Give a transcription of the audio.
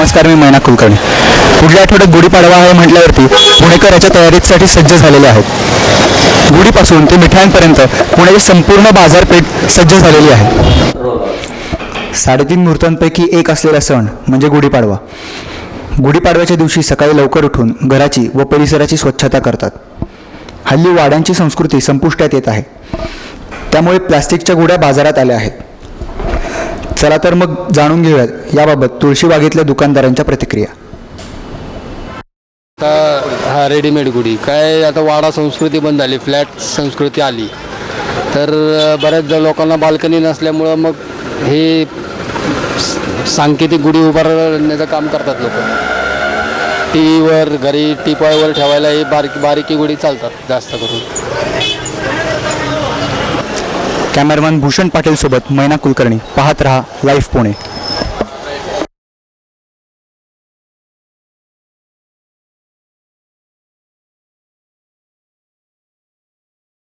नमस्कार मी मैना कुलकर्णी. पुढल्या आठवड्यात गुढीपाडवा आहे म्हटल्यावरती पुणेकर याच्या तयारीसाठी सज्ज झालेले आहेत. गुढीपासून ते मिठायांपर्यंत पुण्याची संपूर्ण बाजारपेठ सज्ज झालेली आहे. साडेतीन मुहूर्तांपैकी एक असलेला सण म्हणजे गुढीपाडवा गुढीपाडव्याच्या दिवशी सकाळी लवकर उठून घराची व परिसराची स्वच्छता करतात. हल्ली वाड्यांची संस्कृती संपुष्टात येत आहे. त्यामुळे प्लास्टिकच्या गुड्या बाजारात आल्या आहेत. चला तर मग जाणून घेऊयात याबाबत तुळशीबागेतल्या दुकानदारांच्या प्रतिक्रिया. आता हा रेडीमेड गुढी. काय आता वाडा संस्कृती बंद झाली फ्लॅट संस्कृती आली. तर बऱ्याच बऱ्याचदा लोकांना बाल्कनी नसल्यामुळं मग हे सांकेतिक गुढी उभारण्याचं काम करतात लोक. टी व्हीवर घरी टीपॉयवर ठेवायला ही बारीक बारीकी गुढी चालतात जास्त करून. कॅमेरामॅन भूषण पाटील सोबत मैना कुलकर्णी. पाहत रहा लाईव्ह पुणे.